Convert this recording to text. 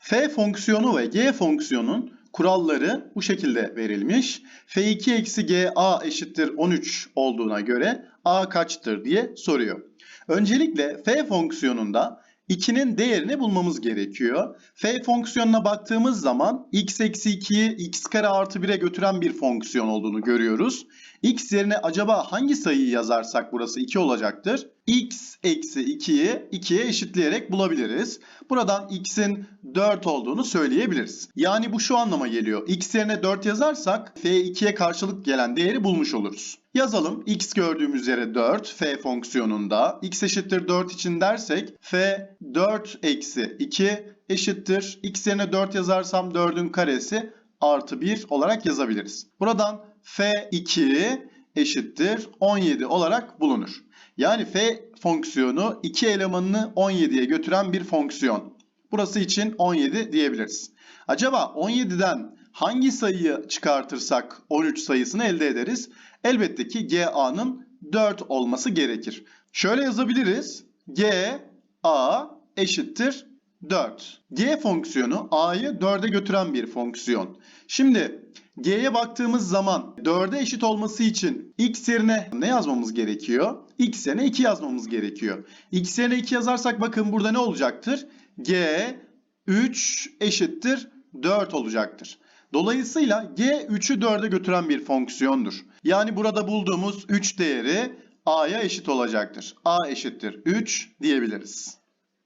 F fonksiyonu ve G fonksiyonun kuralları bu şekilde verilmiş. F2 eksi GA eşittir 13 olduğuna göre A kaçtır diye soruyor. Öncelikle F fonksiyonunda 2'nin değerini bulmamız gerekiyor. F fonksiyonuna baktığımız zaman x eksi 2'yi x kare artı 1'e götüren bir fonksiyon olduğunu görüyoruz. x yerine acaba hangi sayıyı yazarsak burası 2 olacaktır? X eksi 2'yi 2'ye eşitleyerek bulabiliriz. Buradan x'in 4 olduğunu söyleyebiliriz. Yani bu şu anlama geliyor. x yerine 4 yazarsak f2'ye karşılık gelen değeri bulmuş oluruz. Yazalım. x gördüğümüz yere 4 f fonksiyonunda. x eşittir 4 için dersek f 4 eksi 2 eşittir. x yerine 4 yazarsam 4'ün karesi artı 1 olarak yazabiliriz. Buradan f2 eşittir 17 olarak bulunur. Yani f fonksiyonu iki elemanını 17'ye götüren bir fonksiyon. Burası için 17 diyebiliriz. Acaba 17'den hangi sayıyı çıkartırsak 13 sayısını elde ederiz? Elbette ki GA'nın 4 olması gerekir. Şöyle yazabiliriz. G A eşittir 4. G fonksiyonu A'yı 4'e götüren bir fonksiyon. Şimdi G'ye baktığımız zaman 4'e eşit olması için x yerine ne yazmamız gerekiyor? x yerine 2 yazmamız gerekiyor. x yerine 2 yazarsak bakın burada ne olacaktır? G 3 eşittir 4 olacaktır. Dolayısıyla G 3'ü 4'e götüren bir fonksiyondur. Yani burada bulduğumuz 3 değeri A'ya eşit olacaktır. A eşittir 3 diyebiliriz.